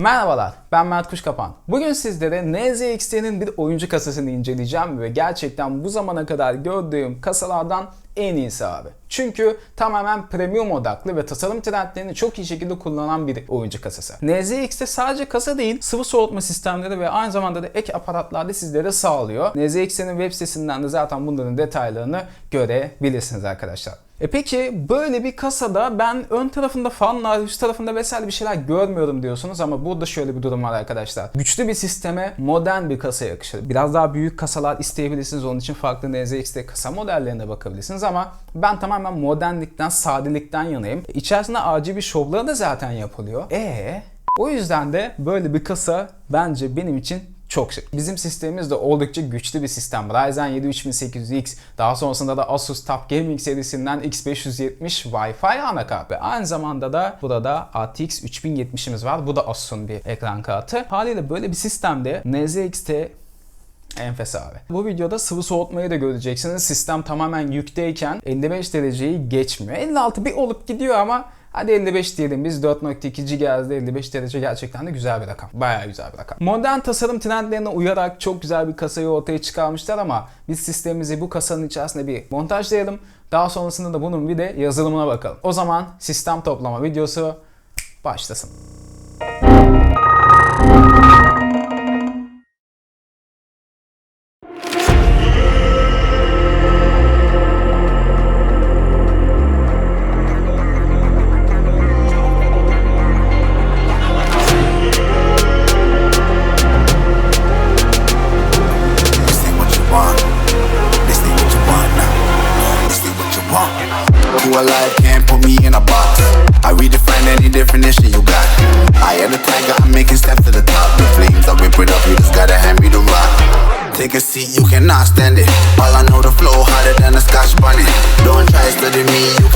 Merhabalar, ben Mert Kuşkapan. Bugün sizlere NZXT'nin bir oyuncu kasasını inceleyeceğim ve gerçekten bu zamana kadar gördüğüm kasalardan en iyisi abi. Çünkü tamamen premium odaklı ve tasarım trendlerini çok iyi şekilde kullanan bir oyuncu kasası. NZXT sadece kasa değil, sıvı soğutma sistemleri ve aynı zamanda da ek aparatlar da sizlere sağlıyor. NZXT'nin web sitesinden de zaten bunların detaylarını görebilirsiniz arkadaşlar. E peki böyle bir kasada ben ön tarafında fanlar, üst tarafında vesaire bir şeyler görmüyorum diyorsunuz ama burada şöyle bir durum var arkadaşlar. Güçlü bir sisteme modern bir kasa yakışır. Biraz daha büyük kasalar isteyebilirsiniz. Onun için farklı NZXT kasa modellerine bakabilirsiniz ama ben tamamen modernlikten, sadelikten yanayım. İçerisinde RGB şovları da zaten yapılıyor. E o yüzden de böyle bir kasa bence benim için çok şık. Bizim sistemimiz de oldukça güçlü bir sistem. Ryzen 7 3800X, daha sonrasında da Asus Top Gaming serisinden X570 Wi-Fi anakart aynı zamanda da burada RTX 3070'imiz var. Bu da Asus'un bir ekran kartı. Haliyle böyle bir sistemde NZXT Enfes abi. Bu videoda sıvı soğutmayı da göreceksiniz. Sistem tamamen yükteyken 55 dereceyi geçmiyor. 56 bir olup gidiyor ama Hadi 55 diyelim biz 4.2 GHz'de 55 derece gerçekten de güzel bir rakam. Bayağı güzel bir rakam. Modern tasarım trendlerine uyarak çok güzel bir kasayı ortaya çıkarmışlar ama biz sistemimizi bu kasanın içerisinde bir montajlayalım. Daha sonrasında da bunun bir de yazılımına bakalım. O zaman sistem toplama videosu başlasın. under me.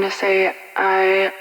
going to say I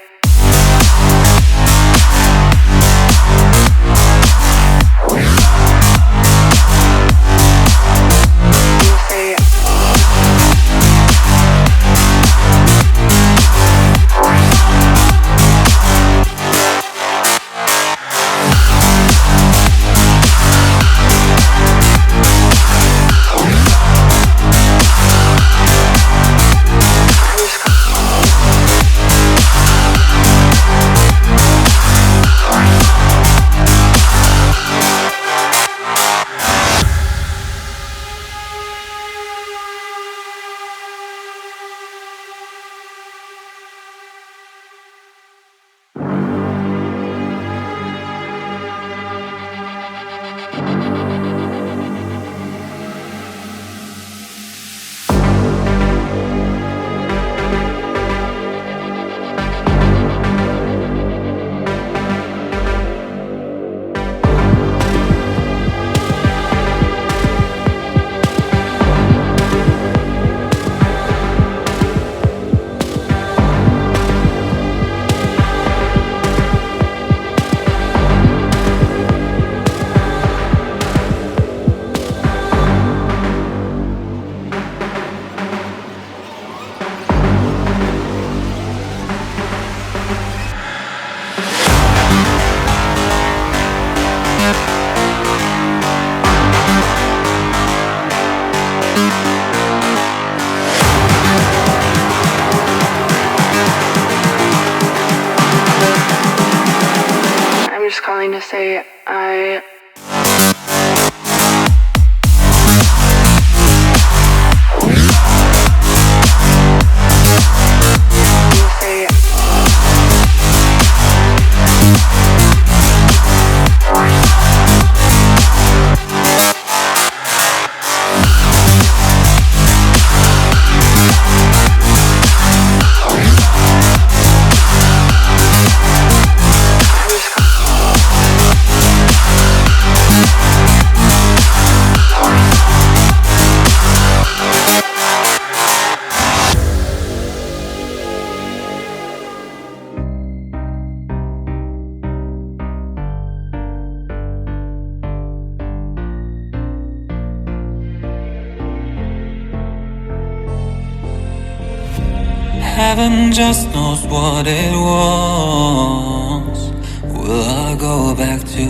heaven just knows what it wants. Will I go back to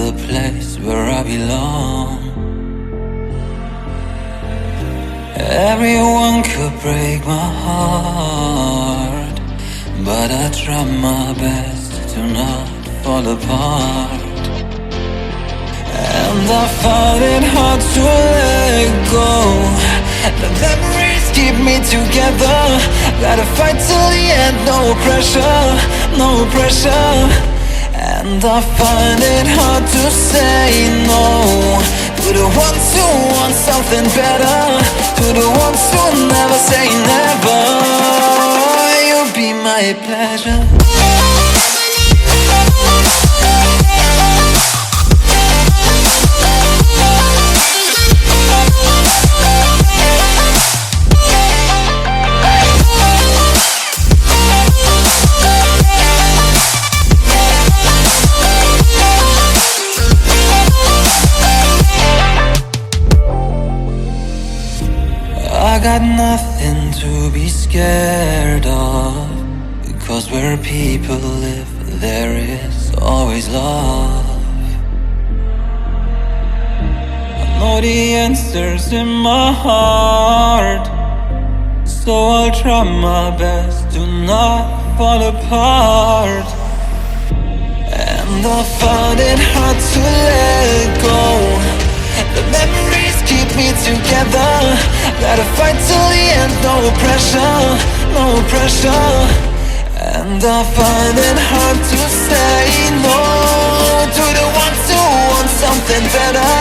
the place where I belong? Everyone could break my heart, but I try my best to not fall apart. And I find it hard to let go. The memories keep me together. Gotta fight till the end, no pressure, no pressure. And I find it hard to say no to the ones who want something better, to the ones who never say never. You'll be my pleasure. People live there is always love. I know the answers in my heart So I'll try my best to not fall apart. And I find it hard to let go. The memories keep me together. Gotta fight till the end, no pressure, no pressure And I find it hard to say no To the ones who want something better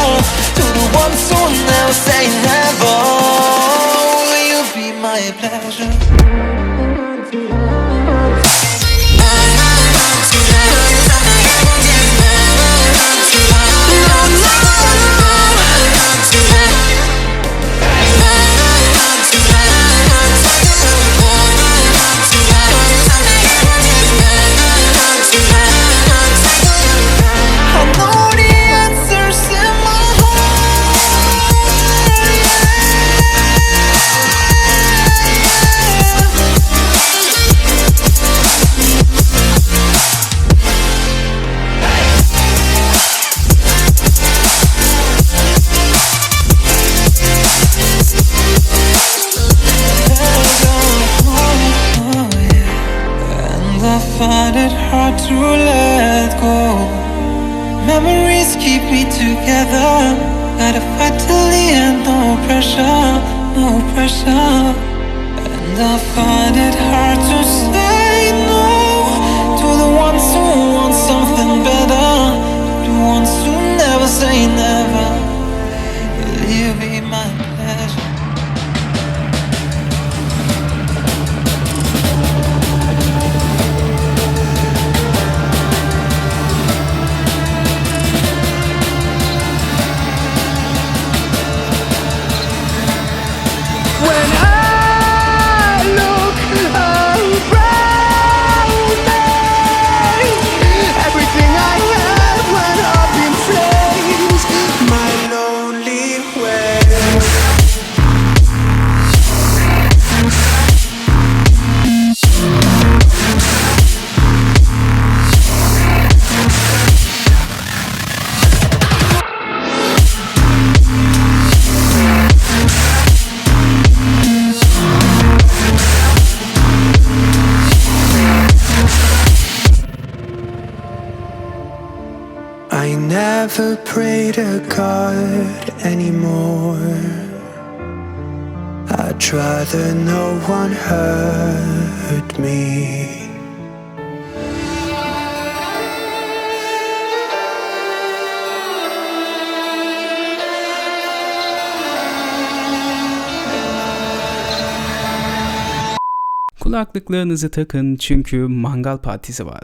To the ones who never say never Will you be my pleasure? Keep me together. Gotta fight till the end, no pressure, no pressure. And I find it hard to say no to the ones who want something better, the ones who never say never. Rather no one hurt me. Kulaklıklarınızı takın çünkü mangal partisi var.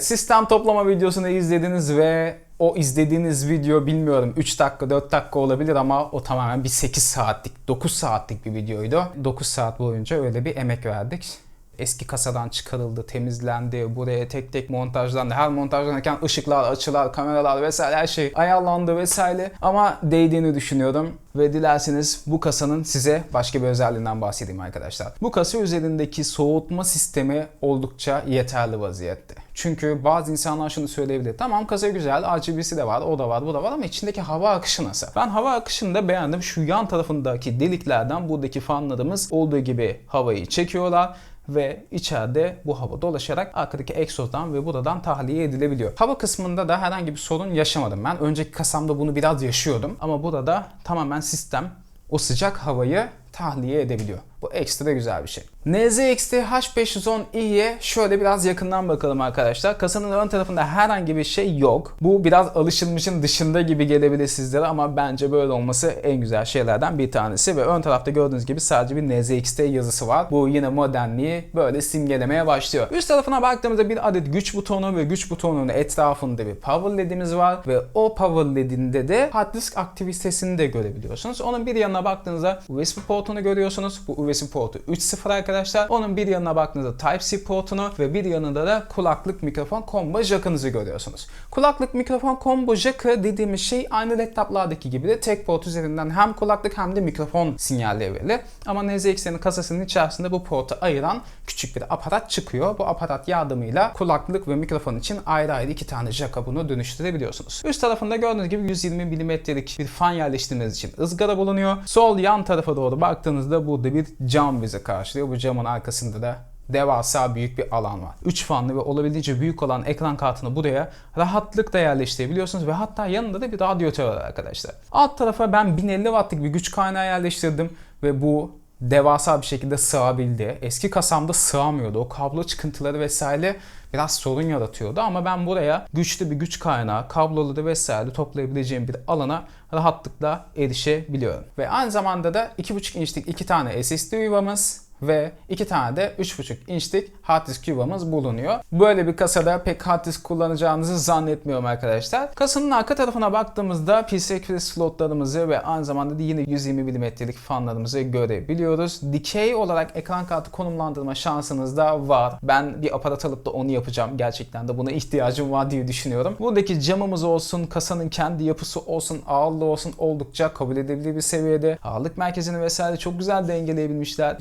Evet sistem toplama videosunu izlediniz ve o izlediğiniz video bilmiyorum 3 dakika 4 dakika olabilir ama o tamamen bir 8 saatlik 9 saatlik bir videoydu. 9 saat boyunca öyle bir emek verdik. Eski kasadan çıkarıldı, temizlendi, buraya tek tek montajlandı. Her montajlanırken ışıklar, açılar, kameralar vesaire her şey ayarlandı vesaire. Ama değdiğini düşünüyorum. Ve dilerseniz bu kasanın size başka bir özelliğinden bahsedeyim arkadaşlar. Bu kasa üzerindeki soğutma sistemi oldukça yeterli vaziyette. Çünkü bazı insanlar şunu söyleyebilir. Tamam kasa güzel, RGB'si de var, o da var, bu da var ama içindeki hava akışı nasıl? Ben hava akışını da beğendim. Şu yan tarafındaki deliklerden buradaki fanlarımız olduğu gibi havayı çekiyorlar ve içeride bu hava dolaşarak arkadaki egzozdan ve buradan tahliye edilebiliyor. Hava kısmında da herhangi bir sorun yaşamadım ben. Önceki kasamda bunu biraz yaşıyordum ama burada tamamen sistem o sıcak havayı tahliye edebiliyor. Bu ekstra güzel bir şey. NZXT H510i'ye şöyle biraz yakından bakalım arkadaşlar. Kasanın ön tarafında herhangi bir şey yok. Bu biraz alışılmışın dışında gibi gelebilir sizlere ama bence böyle olması en güzel şeylerden bir tanesi. Ve ön tarafta gördüğünüz gibi sadece bir NZXT yazısı var. Bu yine modernliği böyle simgelemeye başlıyor. Üst tarafına baktığımızda bir adet güç butonu ve güç butonunun etrafında bir power ledimiz var. Ve o power ledinde de hard disk aktivitesini de görebiliyorsunuz. Onun bir yanına baktığınızda USB portunu görüyorsunuz. Bu USB portu 3.0 arkadaşlar. Onun bir yanına baktığınızda Type-C portunu ve bir yanında da kulaklık mikrofon combo jack'ınızı görüyorsunuz. Kulaklık mikrofon combo jack'ı dediğimiz şey aynı laptoplardaki gibi de tek port üzerinden hem kulaklık hem de mikrofon sinyalleri Ama NZX'lerin kasasının içerisinde bu portu ayıran küçük bir aparat çıkıyor. Bu aparat yardımıyla kulaklık ve mikrofon için ayrı ayrı iki tane jack'a bunu dönüştürebiliyorsunuz. Üst tarafında gördüğünüz gibi 120 mm'lik bir fan yerleştirmeniz için ızgara bulunuyor. Sol yan tarafa doğru baktığınızda burada bir cam bizi karşılıyor. Bu camın arkasında da devasa büyük bir alan var. 3 fanlı ve olabildiğince büyük olan ekran kartını buraya rahatlıkla yerleştirebiliyorsunuz ve hatta yanında da bir radyatör var arkadaşlar. Alt tarafa ben 1050 wattlık bir güç kaynağı yerleştirdim ve bu devasa bir şekilde sığabildi. Eski kasamda sığamıyordu. O kablo çıkıntıları vesaire biraz sorun yaratıyordu ama ben buraya güçlü bir güç kaynağı, kabloları vesaire toplayabileceğim bir alana rahatlıkla erişebiliyorum. Ve aynı zamanda da 2.5 inçlik iki tane SSD yuvamız ve iki tane de 3.5 inçlik hard disk yuvamız bulunuyor. Böyle bir kasada pek hard disk kullanacağınızı zannetmiyorum arkadaşlar. Kasanın arka tarafına baktığımızda Express slotlarımızı ve aynı zamanda da yine 120 mm'lik fanlarımızı görebiliyoruz. Dikey olarak ekran kartı konumlandırma şansınız da var. Ben bir aparat alıp da onu yapacağım. Gerçekten de buna ihtiyacım var diye düşünüyorum. Buradaki camımız olsun, kasanın kendi yapısı olsun, ağırlığı olsun oldukça kabul edilebilir bir seviyede. Ağırlık merkezini vesaire çok güzel dengeleyebilmişler.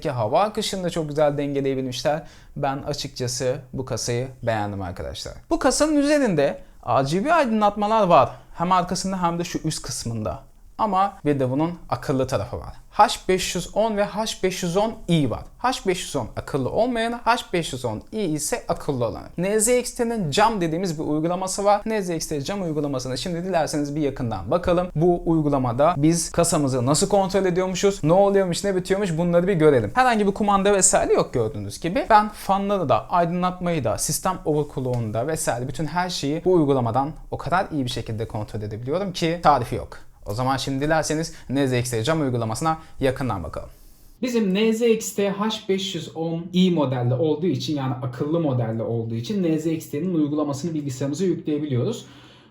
İçerisindeki hava akışını da çok güzel dengeleyebilmişler. Ben açıkçası bu kasayı beğendim arkadaşlar. Bu kasanın üzerinde RGB aydınlatmalar var. Hem arkasında hem de şu üst kısmında. Ama bir de bunun akıllı tarafı var. H510 ve H510i var. H510 akıllı olmayanı, H510i ise akıllı olanı. NZXT'nin cam dediğimiz bir uygulaması var. NZXT cam uygulamasına şimdi dilerseniz bir yakından bakalım. Bu uygulamada biz kasamızı nasıl kontrol ediyormuşuz, ne oluyormuş, ne bitiyormuş bunları bir görelim. Herhangi bir kumanda vesaire yok gördüğünüz gibi. Ben fanları da, aydınlatmayı da, sistem overclock'unu da vesaire bütün her şeyi bu uygulamadan o kadar iyi bir şekilde kontrol edebiliyorum ki tarifi yok. O zaman şimdi dilerseniz NZXT cam uygulamasına yakından bakalım. Bizim NZXT H510i modelde olduğu için yani akıllı modelde olduğu için NZXT'nin uygulamasını bilgisayarımıza yükleyebiliyoruz.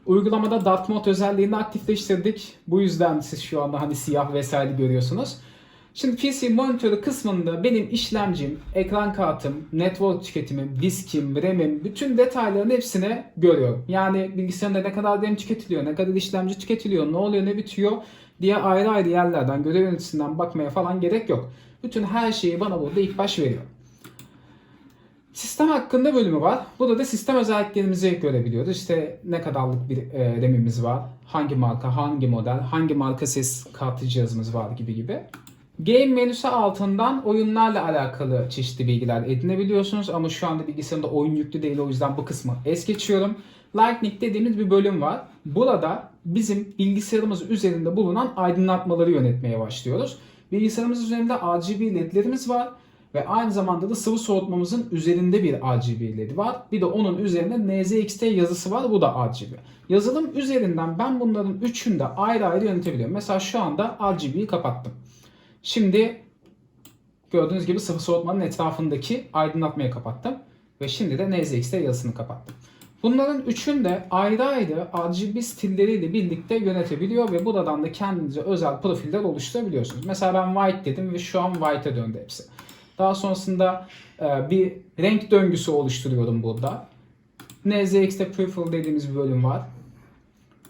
Uygulamada Dark Mode özelliğini aktifleştirdik. Bu yüzden siz şu anda hani siyah vesaire görüyorsunuz. Şimdi PC monitörü kısmında benim işlemcim, ekran kartım, network tüketimim, diskim, RAM'im bütün detayların hepsini görüyorum. Yani bilgisayarında ne kadar RAM tüketiliyor, ne kadar işlemci tüketiliyor, ne oluyor, ne bitiyor diye ayrı ayrı yerlerden, görev yöneticisinden bakmaya falan gerek yok. Bütün her şeyi bana burada ilk baş veriyor. Sistem hakkında bölümü var. Burada da sistem özelliklerimizi görebiliyoruz. İşte ne kadarlık bir e, RAM'imiz var, hangi marka, hangi model, hangi marka ses kartı cihazımız var gibi gibi. Game menüsü altından oyunlarla alakalı çeşitli bilgiler edinebiliyorsunuz ama şu anda bilgisayarımda oyun yüklü değil o yüzden bu kısmı es geçiyorum. Lightning dediğimiz bir bölüm var. Burada bizim bilgisayarımız üzerinde bulunan aydınlatmaları yönetmeye başlıyoruz. Bilgisayarımız üzerinde RGB ledlerimiz var ve aynı zamanda da sıvı soğutmamızın üzerinde bir RGB ledi var. Bir de onun üzerinde NZXT yazısı var. Bu da RGB. Yazılım üzerinden ben bunların üçünü de ayrı ayrı yönetebiliyorum. Mesela şu anda RGB'yi kapattım. Şimdi gördüğünüz gibi sıvı soğutmanın etrafındaki aydınlatmayı kapattım. Ve şimdi de NZX'te yazısını kapattım. Bunların üçünü de ayrı ayrı RGB stilleriyle birlikte yönetebiliyor ve buradan da kendinize özel profiller oluşturabiliyorsunuz. Mesela ben white dedim ve şu an white'e döndü hepsi. Daha sonrasında e, bir renk döngüsü oluşturuyorum burada. NZX'te Prefer dediğimiz bir bölüm var.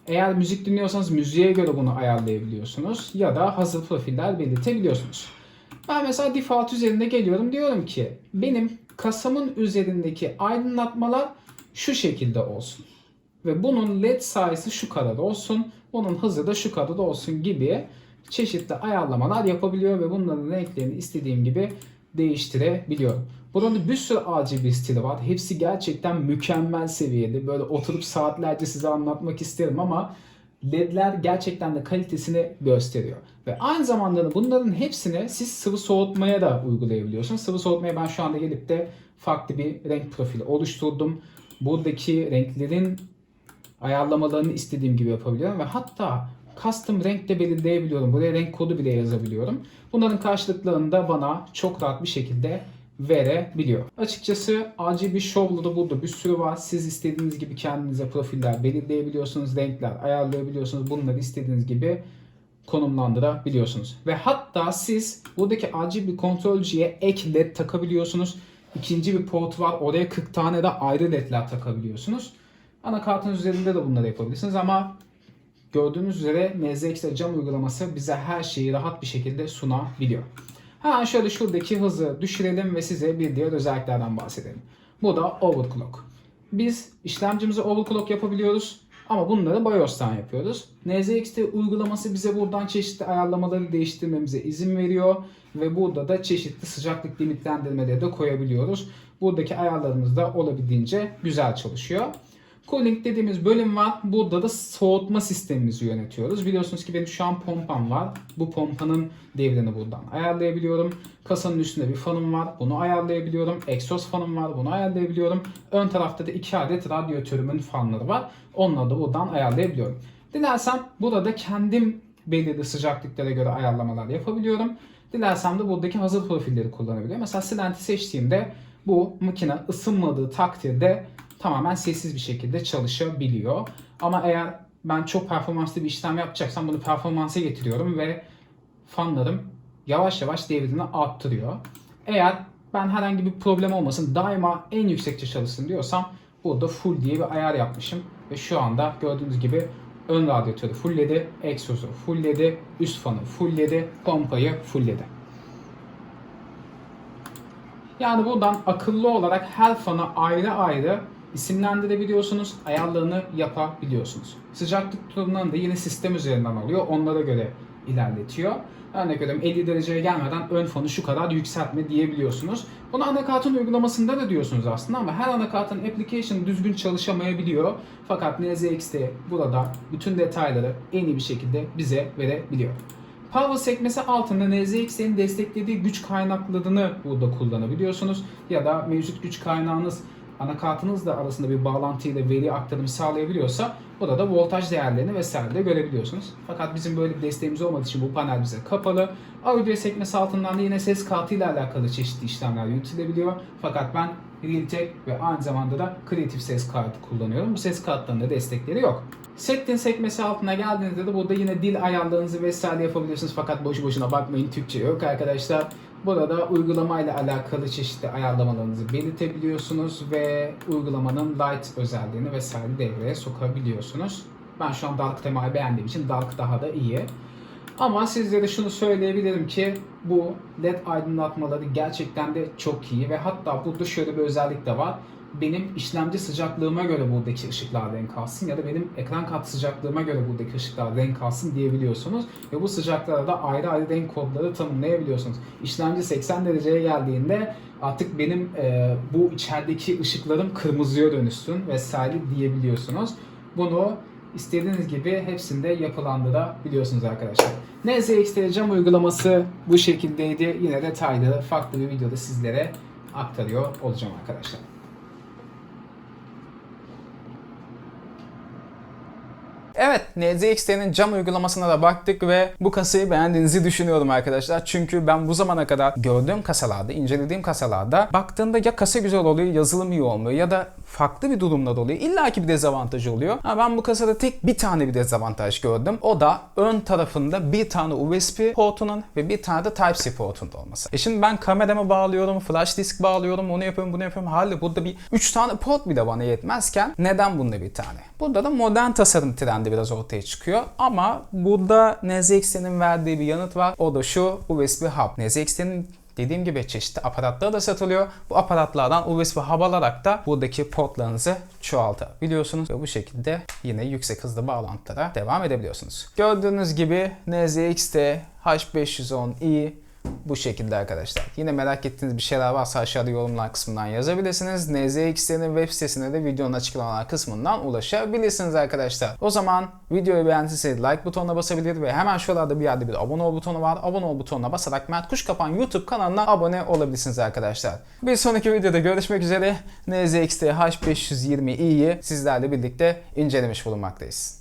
Eğer müzik dinliyorsanız müziğe göre bunu ayarlayabiliyorsunuz ya da hazır profiller belirtebiliyorsunuz. Ben mesela default üzerinde geliyorum diyorum ki benim kasamın üzerindeki aydınlatmalar şu şekilde olsun. Ve bunun led sayısı şu kadar olsun. Bunun hızı da şu kadar olsun gibi çeşitli ayarlamalar yapabiliyor ve bunların renklerini istediğim gibi değiştirebiliyorum. Burada bir sürü RGB stili var. Hepsi gerçekten mükemmel seviyede. Böyle oturup saatlerce size anlatmak isterim ama LED'ler gerçekten de kalitesini gösteriyor. Ve aynı zamanda da bunların hepsini siz sıvı soğutmaya da uygulayabiliyorsunuz. Sıvı soğutmaya ben şu anda gelip de farklı bir renk profili oluşturdum. Buradaki renklerin ayarlamalarını istediğim gibi yapabiliyorum ve hatta custom renk de belirleyebiliyorum. Buraya renk kodu bile yazabiliyorum. Bunların karşılıklarını da bana çok rahat bir şekilde verebiliyor. Açıkçası RGB Show'da burada bir sürü var. Siz istediğiniz gibi kendinize profiller belirleyebiliyorsunuz. Renkler ayarlayabiliyorsunuz. Bunları istediğiniz gibi konumlandırabiliyorsunuz. Ve hatta siz buradaki RGB kontrolcüye ek led takabiliyorsunuz. İkinci bir port var. Oraya 40 tane de ayrı ledler takabiliyorsunuz. Anakartın üzerinde de bunları yapabilirsiniz ama gördüğünüz üzere NZX'de cam uygulaması bize her şeyi rahat bir şekilde sunabiliyor. Hemen şöyle şuradaki hızı düşürelim ve size bir diğer özelliklerden bahsedelim. Bu da overclock. Biz işlemcimizi overclock yapabiliyoruz ama bunları BIOS'tan yapıyoruz. NZXT uygulaması bize buradan çeşitli ayarlamaları değiştirmemize izin veriyor ve burada da çeşitli sıcaklık limitlendirmeleri de koyabiliyoruz. Buradaki ayarlarımız da olabildiğince güzel çalışıyor. Cooling dediğimiz bölüm var. Burada da soğutma sistemimizi yönetiyoruz. Biliyorsunuz ki benim şu an pompam var. Bu pompanın devrini buradan ayarlayabiliyorum. Kasanın üstünde bir fanım var. Bunu ayarlayabiliyorum. Egzoz fanım var. Bunu ayarlayabiliyorum. Ön tarafta da iki adet radyatörümün fanları var. Onları da buradan ayarlayabiliyorum. Dilersem burada kendim belirli sıcaklıklara göre ayarlamalar yapabiliyorum. Dilersem de buradaki hazır profilleri kullanabiliyorum. Mesela Silent'i seçtiğimde bu makine ısınmadığı takdirde tamamen sessiz bir şekilde çalışabiliyor. Ama eğer ben çok performanslı bir işlem yapacaksam bunu performansa getiriyorum ve fanlarım yavaş yavaş devrini arttırıyor. Eğer ben herhangi bir problem olmasın daima en yüksekçe çalışsın diyorsam burada full diye bir ayar yapmışım. Ve şu anda gördüğünüz gibi ön radyatörü fullledi, egzozu fullledi, üst fanı fullledi, pompayı fullledi. Yani buradan akıllı olarak her fanı ayrı ayrı isimlendirebiliyorsunuz, ayarlarını yapabiliyorsunuz. Sıcaklık turlarını da yine sistem üzerinden alıyor, onlara göre ilerletiyor. Örnek veriyorum 50 dereceye gelmeden ön fanı şu kadar yükseltme diyebiliyorsunuz. Bunu anakartın uygulamasında da diyorsunuz aslında ama her anakartın application düzgün çalışamayabiliyor. Fakat NZXT burada bütün detayları en iyi bir şekilde bize verebiliyor. Power sekmesi altında NZX'in desteklediği güç kaynaklarını burada kullanabiliyorsunuz. Ya da mevcut güç kaynağınız anakartınızla arasında bir bağlantıyla veri aktarımı sağlayabiliyorsa burada da voltaj değerlerini vesaire de görebiliyorsunuz. Fakat bizim böyle bir desteğimiz olmadığı için bu panel bize kapalı. Audio sekmesi altından da yine ses kartıyla alakalı çeşitli işlemler yürütülebiliyor. Fakat ben Realtek ve aynı zamanda da Creative ses kartı kullanıyorum. Bu ses kartlarında destekleri yok. Setting sekmesi altına geldiğinizde de burada yine dil ayarlarınızı vesaire yapabilirsiniz. Fakat boşu boşuna bakmayın Türkçe yok arkadaşlar. Burada uygulamayla alakalı çeşitli ayarlamalarınızı belirtebiliyorsunuz ve uygulamanın light özelliğini vesaire devreye sokabiliyorsunuz. Ben şu an Dark temayı beğendiğim için Dark daha da iyi. Ama sizlere şunu söyleyebilirim ki bu led aydınlatmaları gerçekten de çok iyi ve hatta burada şöyle bir özellik de var. Benim işlemci sıcaklığıma göre buradaki ışıklar renk alsın ya da benim ekran kartı sıcaklığıma göre buradaki ışıklar renk alsın diyebiliyorsunuz. Ve bu sıcaklara da ayrı ayrı renk kodları tanımlayabiliyorsunuz. İşlemci 80 dereceye geldiğinde artık benim e, bu içerideki ışıklarım kırmızıya dönüşsün vesaire diyebiliyorsunuz. Bunu istediğiniz gibi hepsinde yapılandırabiliyorsunuz arkadaşlar. NZXT cam uygulaması bu şekildeydi. Yine detaylı farklı bir videoda sizlere aktarıyor olacağım arkadaşlar. Evet NZXT'nin cam uygulamasına da baktık ve bu kasayı beğendiğinizi düşünüyorum arkadaşlar. Çünkü ben bu zamana kadar gördüğüm kasalarda, incelediğim kasalarda baktığında ya kasa güzel oluyor, yazılım iyi olmuyor ya da farklı bir durumlar oluyor. İlla ki bir dezavantajı oluyor. Ama ben bu kasada tek bir tane bir dezavantaj gördüm. O da ön tarafında bir tane USB portunun ve bir tane de Type-C portunun olması. E şimdi ben kameramı bağlıyorum, flash disk bağlıyorum, onu yapıyorum, bunu yapıyorum. Halde burada bir 3 tane port bile bana yetmezken neden bunda bir tane? Burada da modern tasarım trendi biraz ortaya çıkıyor. Ama burada NZXT'nin verdiği bir yanıt var. O da şu USB hub. NZXT'nin Dediğim gibi çeşitli aparatlar da satılıyor. Bu aparatlardan USB hub alarak da buradaki portlarınızı çoğaltabiliyorsunuz. Ve bu şekilde yine yüksek hızlı bağlantılara devam edebiliyorsunuz. Gördüğünüz gibi NZXT H510i bu şekilde arkadaşlar. Yine merak ettiğiniz bir şeyler varsa aşağıda yorumlar kısmından yazabilirsiniz. NZXT'nin web sitesine de videonun açıklamalar kısmından ulaşabilirsiniz arkadaşlar. O zaman videoyu beğendiyseniz like butonuna basabilir ve hemen şuralarda bir yerde bir abone ol butonu var. Abone ol butonuna basarak Mert Kuş Kapan YouTube kanalına abone olabilirsiniz arkadaşlar. Bir sonraki videoda görüşmek üzere. NZXT H520i'yi sizlerle birlikte incelemiş bulunmaktayız.